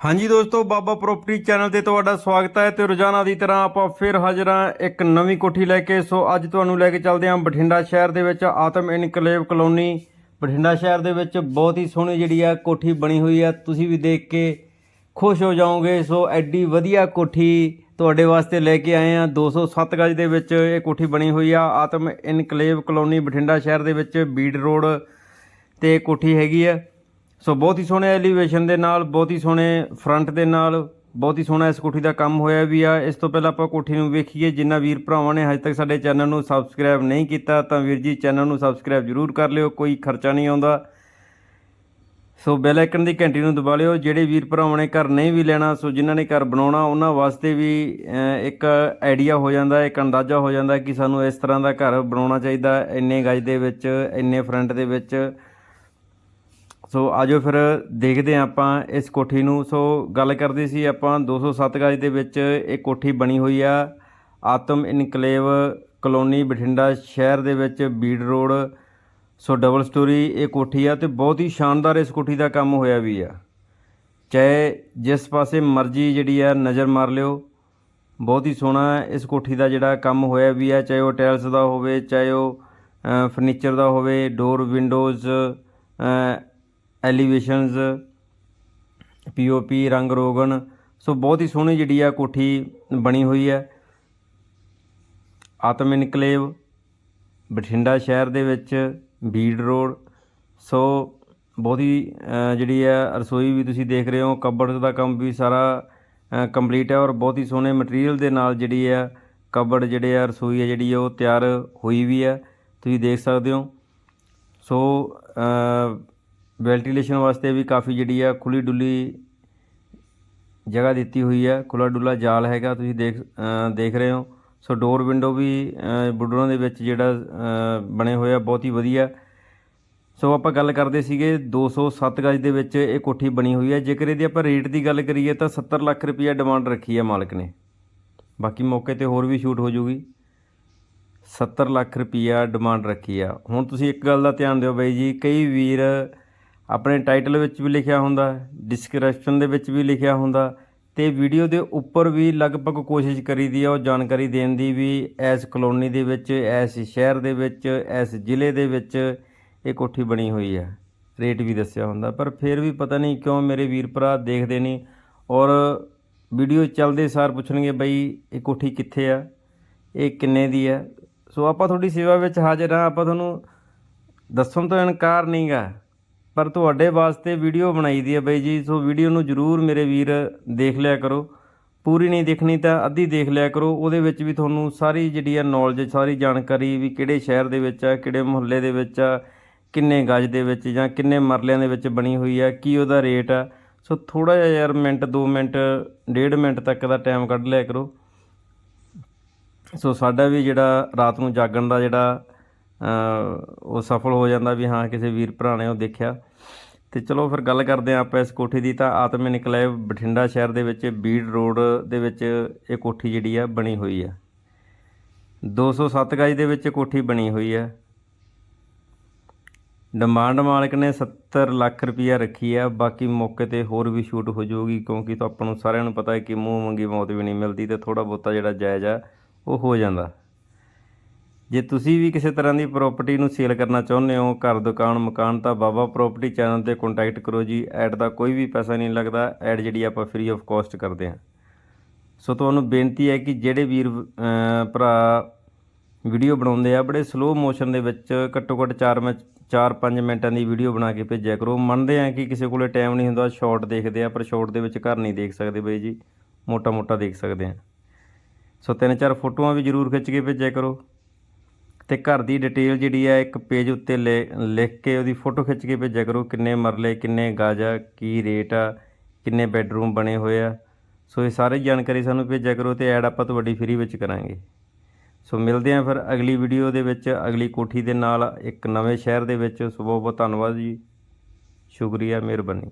ਹਾਂਜੀ ਦੋਸਤੋ, ਬਾਬਾ property channel ਤੇ ਤੁਹਾਡਾ ਸਵਾਗਤ ਹੈ ਤੇ ਰੋਜ਼ਾਨਾ ਦੀ ਤਰ੍ਹਾਂ ਆਪਾਂ ਫਿਰ ਹਾਜ਼ਰ ਹਾਂ ਇੱਕ ਨਵੀਂ ਕੋਠੀ ਲੈ ਕੇ। ਸੋ ਅੱਜ ਤੁਹਾਨੂੰ ਲੈ ਕੇ ਚੱਲਦੇ ਹਾਂ ਬਠਿੰਡਾ ਸ਼ਹਿਰ ਦੇ ਵਿੱਚ ਆਤਮ ਇਨਕਲੇਵ ਕਲੋਨੀ। ਬਠਿੰਡਾ ਸ਼ਹਿਰ ਦੇ ਵਿੱਚ ਬਹੁਤ ਹੀ ਸੋਹਣੀ ਜਿਹੜੀ ਆ ਕੋਠੀ ਬਣੀ ਹੋਈ ਆ। ਤੁਸੀਂ ਵੀ ਦੇਖ ਕੇ ਖੁਸ਼ ਹੋ ਜਾਓਗੇ। ਸੋ ਐਡੀ ਵਧੀਆ ਕੋਠੀ ਤੁਹਾਡੇ ਵਾਸਤੇ ਲੈ ਕੇ ਆਏ ਆ 207 ਗਜ ਦੇ ਵਿੱਚ ਇਹ ਕੋਠੀ ਬਣੀ ਹੋਈ ਆ। ਆਤਮ ਇਨਕਲੇਵ ਕਲੋਨੀ ਬਠਿੰਡਾ ਸ਼ਹਿਰ ਦੇ ਵਿੱਚ ਬੀੜ ਰੋਡ ਤੇ ਕੋਠੀ ਹੈਗੀ ਆ। ਸੋ ਬਹੁਤ ਹੀ ਸੋਹਣੇ ਐਲੀਵੇਸ਼ਨ ਦੇ ਨਾਲ, ਬਹੁਤ ਹੀ ਸੋਹਣੇ ਫਰੰਟ ਦੇ ਨਾਲ, ਬਹੁਤ ਹੀ ਸੋਹਣਾ ਇਸ ਕੋਠੀ ਦਾ ਕੰਮ ਹੋਇਆ ਵੀ ਆ। ਇਸ ਤੋਂ ਪਹਿਲਾਂ ਆਪਾਂ ਕੋਠੀ ਨੂੰ ਵੇਖੀਏ, ਜਿੰਨਾ ਵੀਰ ਭਰਾਵਾਂ ਨੇ ਹਜੇ ਤੱਕ ਸਾਡੇ ਚੈਨਲ ਨੂੰ ਸਬਸਕ੍ਰਾਈਬ ਨਹੀਂ ਕੀਤਾ, ਤਾਂ ਵੀਰ ਜੀ ਚੈਨਲ ਨੂੰ ਸਬਸਕ੍ਰਾਈਬ ਜ਼ਰੂਰ ਕਰ ਲਿਓ, ਕੋਈ ਖਰਚਾ ਨਹੀਂ ਆਉਂਦਾ। ਸੋ ਬੈਲ ਆਈਕਨ ਦੀ ਘੰਟੀ ਨੂੰ ਦਬਾ ਲਿਓ, ਜਿਹੜੇ ਵੀਰ ਭਰਾਵਾਂ ਨੇ ਘਰ ਨਹੀਂ ਵੀ ਲੈਣਾ, ਸੋ ਜਿਨ੍ਹਾਂ ਨੇ ਘਰ ਬਣਾਉਣਾ, ਉਹਨਾਂ ਵਾਸਤੇ ਵੀ ਇੱਕ ਆਈਡੀਆ ਹੋ ਜਾਂਦਾ, ਇੱਕ ਅੰਦਾਜ਼ਾ ਹੋ ਜਾਂਦਾ ਕਿ ਸਾਨੂੰ ਇਸ ਤਰ੍ਹਾਂ ਦਾ ਘਰ ਬਣਾਉਣਾ ਚਾਹੀਦਾ, ਇੰਨੇ ਗਜ ਦੇ ਵਿੱਚ, ਇੰਨੇ ਫਰੰਟ ਦੇ ਵਿੱਚ। ਸੋ ਆਜੋ ਫਿਰ ਦੇਖਦੇ ਹਾਂ ਆਪਾਂ ਇਸ ਕੋਠੀ ਨੂੰ। ਸੋ ਗੱਲ ਕਰਦੇ ਸੀ ਆਪਾਂ 207 ਗਜ ਦੇ ਵਿੱਚ ਇਹ ਕੋਠੀ ਬਣੀ ਹੋਈ ਆ। ਆਤਮ ਇਨਕਲੇਵ ਕਲੋਨੀ ਬਠਿੰਡਾ ਸ਼ਹਿਰ ਦੇ ਵਿੱਚ Bir road. So double storey ਇਹ ਕੋਠੀ ਆ ਤੇ ਬਹੁਤ ਹੀ ਸ਼ਾਨਦਾਰ ਇਸ ਕੋਠੀ ਦਾ ਕੰਮ ਹੋਇਆ ਵੀ ਆ। ਚਾਹੇ ਜਿਸ ਪਾਸੇ ਮਰਜ਼ੀ ਜਿਹੜੀ ਆ ਨਜ਼ਰ ਮਾਰ ਲਿਓ। ਬਹੁਤ ਹੀ ਸੋਹਣਾ ਇਸ ਕੋਠੀ ਦਾ ਜਿਹੜਾ ਕੰਮ ਹੋਇਆ ਵੀ ਆ, ਚਾਹੇ ਉਹ ਟਾਇਲਸ ਦਾ ਹੋਵੇ, ਚਾਹੇ ਉਹ ਫਰਨੀਚਰ ਦਾ ਹੋਵੇ, ਡੋਰ, ਵਿੰਡੋਜ਼ ਐਲੀਵੇਸ਼ਨਸ ਪੀਓਪੀ ਰੰਗ ਰੋਗਨ ਸੋ ਬਹੁਤ ਹੀ ਸੋਹਣੀ ਜਿਹੜੀ ਆ ਕੋਠੀ ਬਣੀ ਹੋਈ ਹੈ। ਆਤਮ ਇਨਕਲੇਵ, ਬਠਿੰਡਾ ਸ਼ਹਿਰ ਦੇ ਵਿੱਚ, ਬੀੜ ਰੋਡ, ਸੋ ਬਹੁਤ ਹੀ ਜਿਹੜੀ ਹੈ ਰਸੋਈ ਵੀ ਤੁਸੀਂ ਦੇਖ ਰਹੇ ਹੋ ਕਬਰਡ ਦਾ ਕੰਮ ਵੀ ਸਾਰਾ ਕੰਪਲੀਟ ਹੈ ਔਰ ਬਹੁਤ ਹੀ ਸੋਹਣੇ ਮਟੀਰੀਅਲ ਦੇ ਨਾਲ ਜਿਹੜੀ ਹੈ ਕਬਰਡ ਜਿਹੜੇ ਆ ਰਸੋਈ ਹੈ ਜਿਹੜੀ ਹੈ ਉਹ ਤਿਆਰ ਹੋਈ ਵੀ ਹੈ। ਤੁਸੀਂ ਦੇਖ ਸਕਦੇ ਹੋ। ਸੋ ਵੈਂਟੀਲੇਸ਼ਨ ਵਾਸਤੇ ਵੀ ਕਾਫੀ ਜਿਹੜੀ ਆ ਖੁੱਲੀ ਡੁੱਲੀ ਜਗ੍ਹਾ ਦਿੱਤੀ ਹੋਈ ਹੈ ਖੁੱਲਾ ਡੁੱਲਾ ਜਾਲ ਹੈਗਾ ਤੁਸੀਂ ਦੇਖ ਦੇਖ ਰਹੇ ਹੋ। ਸੋ ਡੋਰ ਵਿੰਡੋ ਵੀ ਅ, ਦੇ ਵਿੱਚ ਜਿਹੜਾ ਬਣੇ ਹੋਏ ਆ ਬਹੁਤ ਹੀ ਵਧੀਆ। ਸੋ ਆਪਾਂ ਗੱਲ ਕਰਦੇ ਸੀਗੇ 207 ਗਜ ਦੇ ਵਿੱਚ ਇਹ ਕੋਠੀ ਬਣੀ ਹੋਈ ਹੈ ਜੇਕਰ ਇਹਦੀ ਆਪਾਂ ਰੇਟ ਦੀ ਗੱਲ ਕਰੀਏ ਤਾਂ 70 ਲੱਖ ਰੁਪਈਆ ਡਿਮਾਂਡ ਰੱਖੀ ਹੈ ਮਾਲਕ ਨੇ। ਬਾਕੀ ਮੌਕੇ ਤੇ ਹੋਰ ਵੀ ਸ਼ੂਟ ਹੋ ਜੂਗੀ। 70 ਲੱਖ ਰੁਪਈਆ ਡਿਮਾਂਡ ਰੱਖੀ ਆ। ਹੁਣ ਤੁਸੀਂ ਇੱਕ ਗੱਲ ਦਾ ਧਿਆਨ ਦਿਓ ਬਾਈ ਜੀ ਕਈ ਵੀਰ ਆਪਣੇ ਟਾਈਟਲ ਵਿੱਚ ਵੀ ਲਿਖਿਆ ਹੁੰਦਾ ਡਿਸਕ੍ਰਿਪਸ਼ਨ ਦੇ ਵਿੱਚ ਵੀ ਲਿਖਿਆ ਹੁੰਦਾ, ਤੇ ਵੀਡੀਓ ਦੇ ਉੱਪਰ ਵੀ ਲਗਭਗ ਕੋਸ਼ਿਸ਼ ਕਰੀਦੀ ਆ, ਉਹ ਜਾਣਕਾਰੀ ਦੇਣ ਦੀ ਵੀ, ਇਸ ਕਲੋਨੀ ਦੇ ਵਿੱਚ, ਇਸ ਸ਼ਹਿਰ ਦੇ ਵਿੱਚ, ਇਸ ਜ਼ਿਲ੍ਹੇ ਦੇ ਵਿੱਚ ਇਹ ਕੋਠੀ ਬਣੀ ਹੋਈ ਹੈ ਰੇਟ ਵੀ ਦੱਸਿਆ ਹੁੰਦਾ, ਪਰ ਫਿਰ ਵੀ ਪਤਾ ਨਹੀਂ ਕਿਉਂ ਮੇਰੇ ਵੀਰ ਭਰਾ ਦੇਖਦੇ ਨਹੀਂ ਔਰ ਵੀਡੀਓ ਚੱਲਦੇ ਸਾਰ ਪੁੱਛਣਗੇ ਬਈ ਇਹ ਕੋਠੀ ਕਿੱਥੇ ਆ, ਇਹ ਕਿੰਨੇ ਦੀ ਹੈ ਸੋ ਆਪਾਂ ਤੁਹਾਡੀ ਸੇਵਾ ਵਿੱਚ ਹਾਜ਼ਰ ਹਾਂ, ਆਪਾਂ ਤੁਹਾਨੂੰ ਦੱਸਣ ਤੋਂ ਇਨਕਾਰ ਨਹੀਂਗਾ ਪਰ ਤੁਹਾਡੇ ਵਾਸਤੇ ਵੀਡੀਓ ਬਣਾਈ ਦੀ ਹੈ ਬਾਈ ਜੀ, ਸੋ ਵੀਡੀਓ ਨੂੰ ਜਰੂਰ ਮੇਰੇ ਵੀਰ ਦੇਖ ਲਿਆ ਕਰੋ। ਪੂਰੀ ਨਹੀਂ ਦੇਖਣੀ ਤਾਂ ਅੱਧੀ ਦੇਖ ਲਿਆ ਕਰੋ। ਉਹਦੇ ਵਿੱਚ ਵੀ ਤੁਹਾਨੂੰ ਸਾਰੀ ਜਿਹੜੀ ਆ ਨੌਲੇਜ ਸਾਰੀ ਜਾਣਕਾਰੀ ਵੀ ਕਿਹੜੇ ਸ਼ਹਿਰ ਦੇ ਵਿੱਚ ਆ, ਕਿਹੜੇ ਮੁਹੱਲੇ ਦੇ ਵਿੱਚ ਆ, ਕਿੰਨੇ ਗਜ ਦੇ ਵਿੱਚ ਜਾਂ ਕਿੰਨੇ ਮਰਲਿਆਂ ਦੇ ਵਿੱਚ ਬਣੀ ਹੋਈ ਆ, ਕੀ ਉਹਦਾ ਰੇਟ ਆ। ਸੋ ਥੋੜਾ ਜਿਹਾ ਯਾਰ ਮਿੰਟ 2 ਮਿੰਟ, ਡੇਢ ਮਿੰਟ ਤੱਕ ਦਾ ਟਾਈਮ ਕੱਢ ਲਿਆ ਕਰੋ। ਸੋ ਸਾਡਾ ਵੀ ਜਿਹੜਾ ਰਾਤ ਨੂੰ ਜਾਗਣ ਦਾ ਜਿਹੜਾ ਉਹ ਸਫਲ ਹੋ ਜਾਂਦਾ ਵੀ ਹਾਂ, ਕਿਸੇ ਵੀਰ ਭਰਾ ਨੇ ਉਹ ਦੇਖਿਆ। ਤੇ ਚਲੋ ਫਿਰ ਗੱਲ ਕਰਦੇ ਹਾਂ ਆਪਾਂ ਇਸ ਕੋਠੀ ਦੀ। ਤਾਂ ਆਤਮ ਨਿਕਲੇ ਬਠਿੰਡਾ ਸ਼ਹਿਰ ਦੇ ਵਿੱਚ, ਬੀੜ ਰੋਡ ਦੇ ਵਿੱਚ ਇਹ ਕੋਠੀ ਜਿਹੜੀ ਆ ਬਣੀ ਹੋਈ ਆ। 207 ਗਜ ਦੇ ਵਿੱਚ ਕੋਠੀ ਬਣੀ ਹੋਈ ਆ। ਡਿਮਾਂਡ ਮਾਲਕ ਨੇ 70 ਲੱਖ ਰੁਪਈਆ ਰੱਖੀ ਆ। ਬਾਕੀ ਮੌਕੇ ਤੇ ਹੋਰ ਵੀ ਸ਼ੂਟ ਹੋ ਜਾਊਗੀ, ਕਿਉਂਕਿ ਤਾਂ ਆਪਾਂ ਨੂੰ ਸਾਰਿਆਂ ਨੂੰ ਪਤਾ ਹੈ ਕਿ ਮੂੰਹ ਮੰਗੀ ਮੌਤ ਵੀ ਨਹੀਂ ਮਿਲਦੀ ਤੇ ਥੋੜਾ ਬਹੁਤਾ ਜਿਹੜਾ ਜਾਇਜ਼ ਆ, ਉਹ ਹੋ ਜਾਂਦਾ। ਜੇ ਤੁਸੀਂ ਵੀ ਕਿਸੇ ਤਰ੍ਹਾਂ ਦੀ ਪ੍ਰਾਪਰਟੀ ਨੂੰ ਸੇਲ ਕਰਨਾ ਚਾਹੁੰਦੇ ਹੋ, ਘਰ, ਦੁਕਾਨ, ਮਕਾਨ, ਤਾਂ ਬਾਬਾ ਪ੍ਰਾਪਰਟੀ ਚੈਨਲ ਤੇ ਕੰਟੈਕਟ ਕਰੋ ਜੀ। ਐਡ ਦਾ ਕੋਈ ਵੀ ਪੈਸਾ ਨਹੀਂ ਲੱਗਦਾ। ਐਡ ਜਿਹੜੀ ਆਪਾਂ ਫ੍ਰੀ ਆਫ ਕਾਸਟ ਕਰਦੇ ਹਾਂ। ਸੋ ਤੁਹਾਨੂੰ ਬੇਨਤੀ ਹੈ ਕਿ ਜਿਹੜੇ ਵੀਰ ਭਰਾ ਵੀਡੀਓ ਬਣਾਉਂਦੇ ਆ, ਬੜੇ ਸਲੋ ਮੋਸ਼ਨ ਦੇ ਵਿੱਚ ਘੱਟੋ ਘੱਟ 4 ਮੈਂ 4-5 ਮਿੰਟਾਂ ਦੀ ਵੀਡੀਓ ਬਣਾ ਕੇ ਭੇਜਿਆ ਕਰੋ। ਮੰਨਦੇ ਆ ਕਿ ਕਿਸੇ ਕੋਲੇ ਟਾਈਮ ਨਹੀਂ ਹੁੰਦਾ ਸ਼ਾਰਟ ਦੇਖਦੇ ਆ, ਪਰ ਸ਼ਾਰਟ ਦੇ ਵਿੱਚ ਘਰ ਨਹੀਂ ਦੇਖ ਸਕਦੇ ਬਈ ਜੀ। ਮੋਟਾ ਮੋਟਾ ਦੇਖ ਸਕਦੇ ਆ ਸੋ ਤਿੰਨ ਚਾਰ ਫੋਟੋਆਂ ਵੀ ਜ਼ਰੂਰ ਖਿੱਚ ਕੇ ਭੇਜਿਆ ਕਰੋ। ਤੇ ਘਰ ਦੀ ਡਿਟੇਲ ਜਿਹੜੀ ਆ ਇੱਕ ਪੇਜ ਉੱਤੇ ਲਿ- ਲਿਖ ਕੇ ਉਹਦੀ ਫੋਟੋ ਖਿੱਚ ਕੇ ਭੇਜਿਆ ਕਰੋ, ਕਿੰਨੇ ਮਰਲੇ, ਕਿੰਨੇ ਗਜ ਆ ਕੀ ਰੇਟ ਆ, ਕਿੰਨੇ ਬੈੱਡਰੂਮ ਬਣੇ ਹੋਏ ਆ। ਸੋ ਇਹ ਸਾਰੀ ਜਾਣਕਾਰੀ ਸਾਨੂੰ ਭੇਜਿਆ ਕਰੋ ਤੇ ਐਡ ਆਪਾਂ ਤੁਹਾਡੀ ਫ੍ਰੀ ਵਿੱਚ ਕਰਾਂਗੇ। ਸੋ ਮਿਲਦੇ ਆਂ ਫਿਰ ਅਗਲੀ ਵੀਡੀਓ ਦੇ ਵਿੱਚ, ਅਗਲੀ ਕੋਠੀ ਦੇ ਨਾਲ, ਇੱਕ ਨਵੇਂ ਸ਼ਹਿਰ ਦੇ ਵਿੱਚ। ਸੋ ਬਹੁਤ ਬਹੁਤ ਧੰਨਵਾਦ ਜੀ। ਸ਼ੁਕਰੀਆ, ਮਿਹਰਬਾਨੀ।